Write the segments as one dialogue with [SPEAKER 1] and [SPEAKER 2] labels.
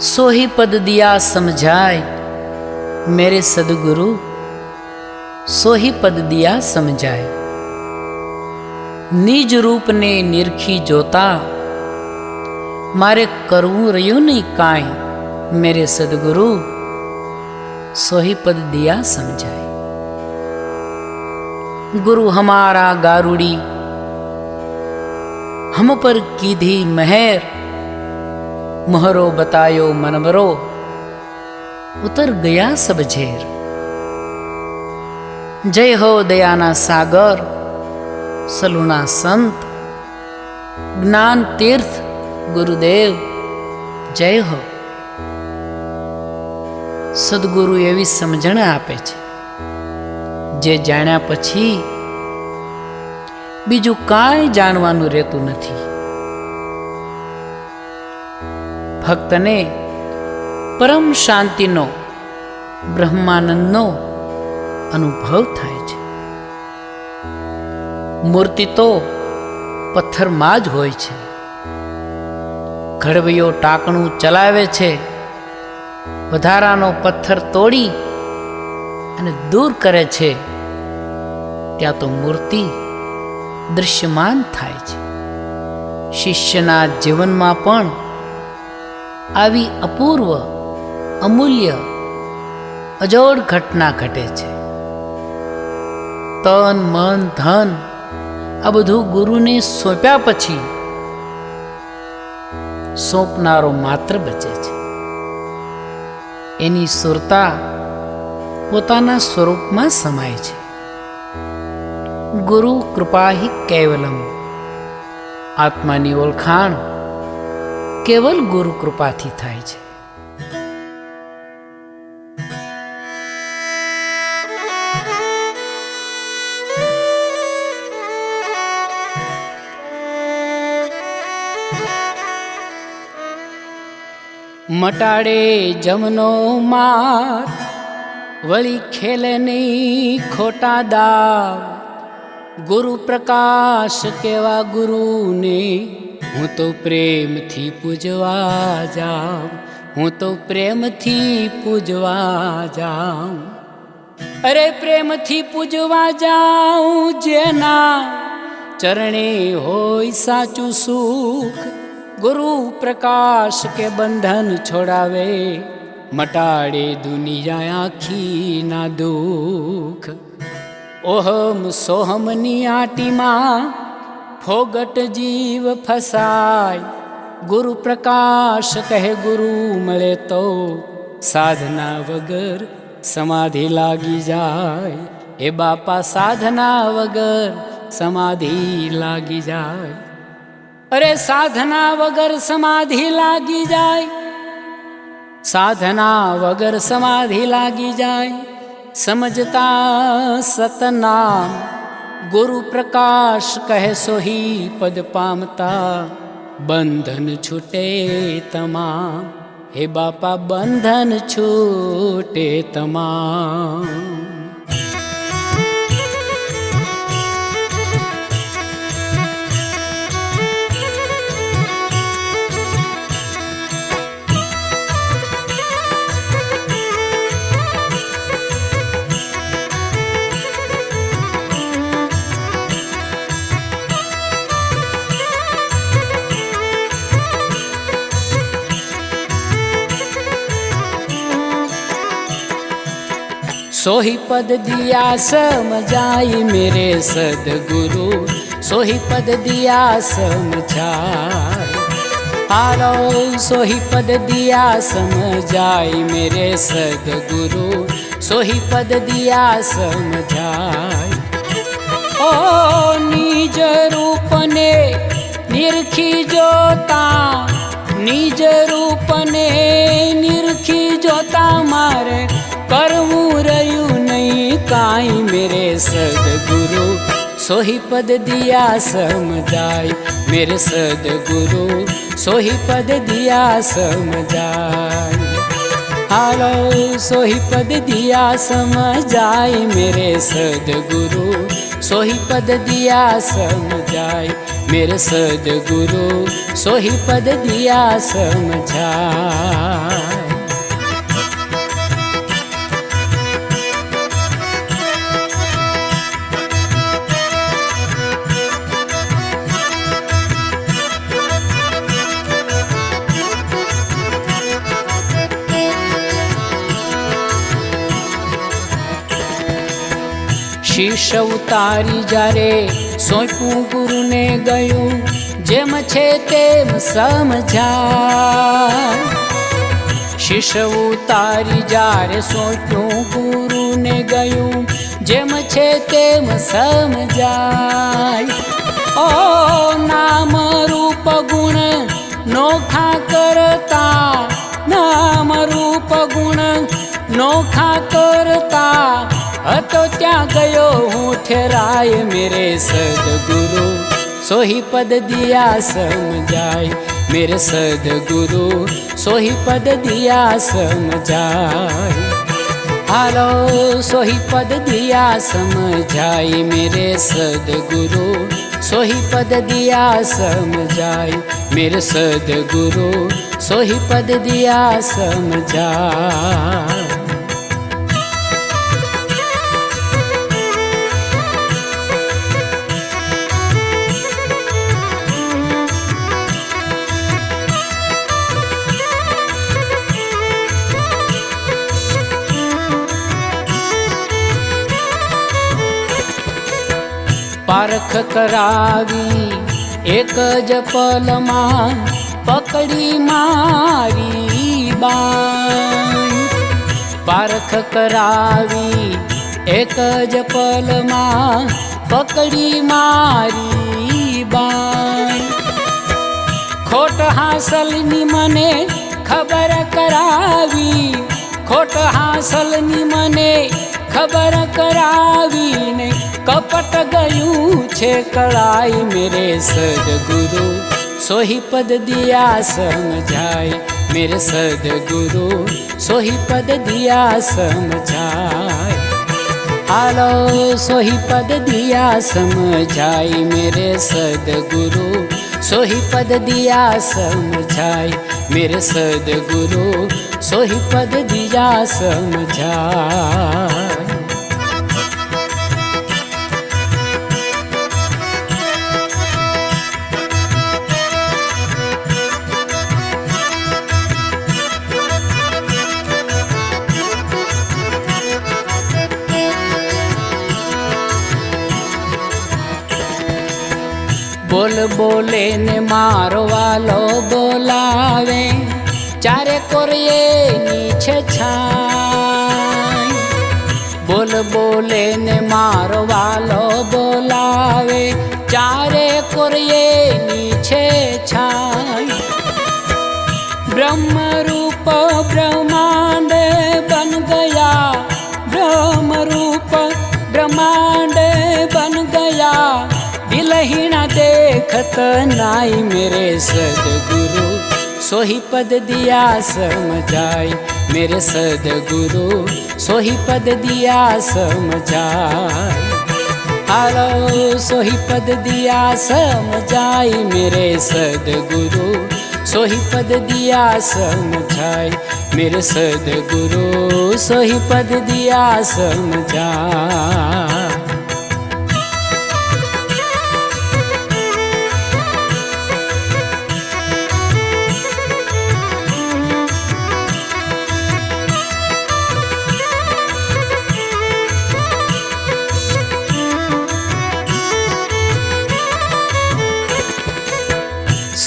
[SPEAKER 1] सो ही पद दिया समझाए। मेरे सदगुरु सो ही पद दिया समझाए। निज रूप ने निरखी जोता। मारे करूँ रयो नहीं काय मेरे सदगुरु सो ही पद दिया समझाए। गुरु हमारा गारुड़ी, हम पर की धी मेहर। મહરો બતાયો મનમરો ઉતર ગયા સબ ઝેર. જય હો દયાના સાગર સલુણા સંત, જ્ઞાન તીર્થ, ગુરુદેવ, જય હો. સદગુરુ એવી સમજણ આપે છે, જે જાણ્યા પછી બીજું કાંઈ જાણવાનું રહેતું નથી. ભક્તને પરમ શાંતિનો, બ્રહ્માનંદનો અનુભવ થાય છે. મૂર્તિ તો પથ્થરમાં જ હોય છે. ઘડવીઓ ટાંકણું ચલાવે છે. વધારાનો પથ્થર તોડી અને દૂર કરે છે. ત્યાં તો મૂર્તિ દૃશ્યમાન થાય છે. શિષ્યના જીવનમાં પણ આવી અપૂર્વ, અમૂલ્ય, અજોડ ઘટના ઘટે છે. તન, મન, ધન આ બધું ગુરુને સોંપ્યા પછી સોંપનારો માત્ર બચે છે. એની સુરતા પોતાના સ્વરૂપમાં સમાય છે. ગુરુ કૃપા હિ કેવલમ, આત્માની ઓળખાણ કેવલ ગુરુ કૃપાથી થાય છે. મટાડે જમનો માર, વળી ખેલે નહીં ખોટા દાવ. ગુરુ પ્રકાશ કેવા ગુરુને હું તો પ્રેમથી પૂજવા જાઉં. હું તો પ્રેમથી પૂજવા જાઉં. અરે પ્રેમથી પૂજવા જાઉં જેના ચરણે હોય સાચું સુખ, ગુરુ પ્રકાશ કે બંધન છોડાવે, મટાડે દુનિયા આખી ના દુઃખ. ઓહમ સોહમની આટીમાં ફોગટ જીવ ફસાય ગુરુ પ્રકાશ કહે ગુરુ મળે તો સાધના વગર સમાધિ લાગી જાય એ બાપા સાધના વગર સમાધિ લાગી જાય અરે સાધના વગર સમાધિ લાગી જાય સાધના વગર સમાધિ લાગી જાય સમજતા સતનામ ગુરુ પ્રકાશ કહે સોહી પદ પામતા બંધન છૂટે તમામ. હે બાપા બંધન છૂટે તમામ. सोही पद दिया समझाई मेरे सदगुरु सोही पद दिया समझाई हालो सोही पद दिया समझाई मेरे सदगुरु सोही पद दिया समझाई ओ निज रूपने निरखी जोता નિજ રૂપને નહીં કાંઈ મેરે સદગુરુ સોહી પદ દિયા સમજાય મેરે સદગુરુ સોહી પદ દિયા સમજાય હાલો સોહી પદ દિયા સમજાય મેરે સદગુરુ સોહી પદ દિયા સમજાય મેરે સદગુરુ સોહી પદ દિયા શીશ ઉતારી જ્યારે સોંપ્યું ગુરુને ગયું, જેમ છે તેમ સમજા શીશ ઉતારી જ્યારે સોંપ્યું ગુરુને ગયું, જેમ છે તેમ સમજાય. હું ઠેરાય મેરે સદગુરુ સોહી પદ દિયા સમજાય મેરે સદગુરુ સોહી પદ દિયા સમજાય હાલો સોહી પદ દિયા સમજાય મેરે સદગુરુ સોહી પદ દિયા સમજાય મેરે સદગુરુ સોહી પદ દિયા પારખ કરાવી, એક જ પલમાં પકડી મારી બાઈ પારખ કરાવી, એક જ પલમાં પકડી મારી બાઈ ખોટ હાસલની મને ખબર કરાવી, ખોટ હાસલની મને ખબર કરાવીને કપટ ગયું છે કળાઈ મેરે સદગુરુ. સોહી પદ દિયા સમજાય મેરે સદગુરુ. સોહી પદ દિયા સમજાય. હાલો, સોહી પદ દિયા સમજાય મેરે સદગુરુ. સોહી પદ દિયા સમજાય મેરે સદગુરુ. સોહી પદ દિયા સમજાય. બોલ બોલે ને મારો વાલો બોલાવે. ચારે કોરીએ નીચે છાય. બોલ બોલે ને મારો વાલો બોલાવે. ચારે કોરીએ નીચે છાય. બ્રહ્મ દેખત નાઈ મેરે સદગુરુ, સોહી પદ દિયા સમજાય મેરે સદગુરુ, સોહી પદ દિયા સમજાય હાલો, સોહી પદ દિયા સમજાય મેરે સદગુરુ, સોહી પદ દિયા સમજાય મેરે સદગુરુ, સોહી પદ દિયા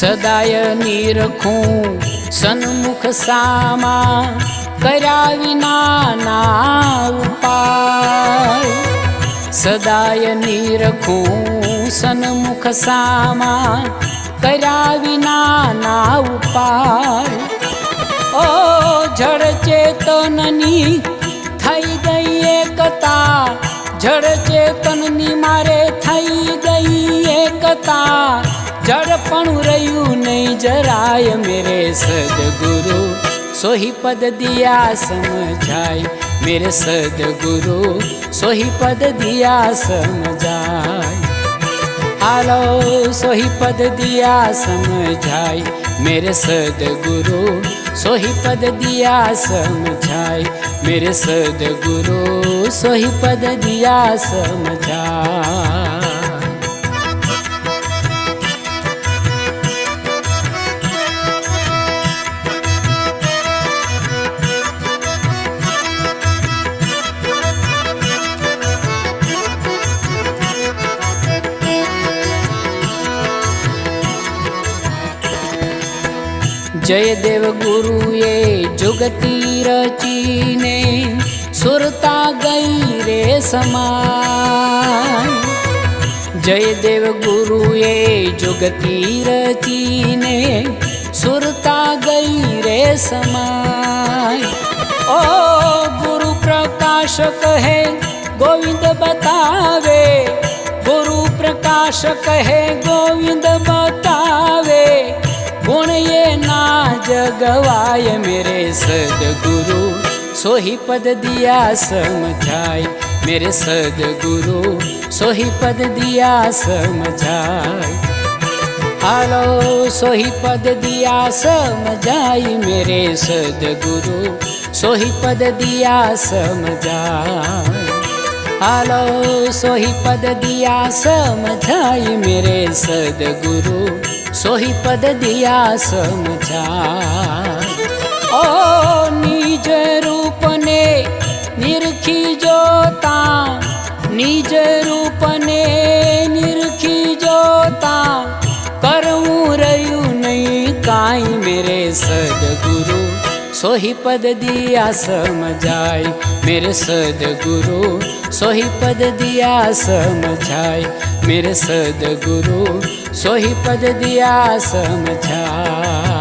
[SPEAKER 1] સદાય નિરખું સન્મુખ સામા કર્યા વિના ના ઉપાય. સદાય નિરખું સન્મુખ સામા કર્યા વિના ના ઉપાય. ઓ જળ ચેતનની થઈ ગઈ એકતા, જળ ચેતનની મારે થઈ ગઈ એકતા. જળ પણ રહ્યું નહીં જરાય મેરે સદગુરુ सोही पद दिया समझाए मेरे सदगुरु सोही पद दिया समझाए आलो सोही पद दिया समझाए मेरे सदगुरु सोही पद दिया समझाए मेरे सदगुरु सोही पद दिया समझाए જય દેવ ગુરુએ જુગતી રચીને સુરતા ગઈ રે સમાય જય દેવ ગુરુએ જુગતી રચીને સુરતા ગઈ રે સમાય ઓ ગુરુ પ્રકાશ કહે ગોવિંદ બતાવે. ગુરુ પ્રકાશ કહે ગોવિંદ બતાવે ना जगवाय मेरे सदगुरु सोही पद दिया समझाए मेरे सदगुरु सोही पद दिया समझाए हालो सोही पद दिया समझाई मेरे सदगुरु सोही पद दिया समझाए હાલો, સોહી પદ દિયા સમજાય મેરે સદગુરુ. સોહી પદ દિયા સમજાય ઓ નિજ રૂપને નિરખી જોતા નિજ રૂપને નિરખી જોતા કરવું રહ્યું નહીં કાંઈ મેરે સદગુરુ. सोही पद दिया समझाय मेरे सदगुरु सोही पद दिया समझाय मेरे सदगुरु सोही पद दिया समझाय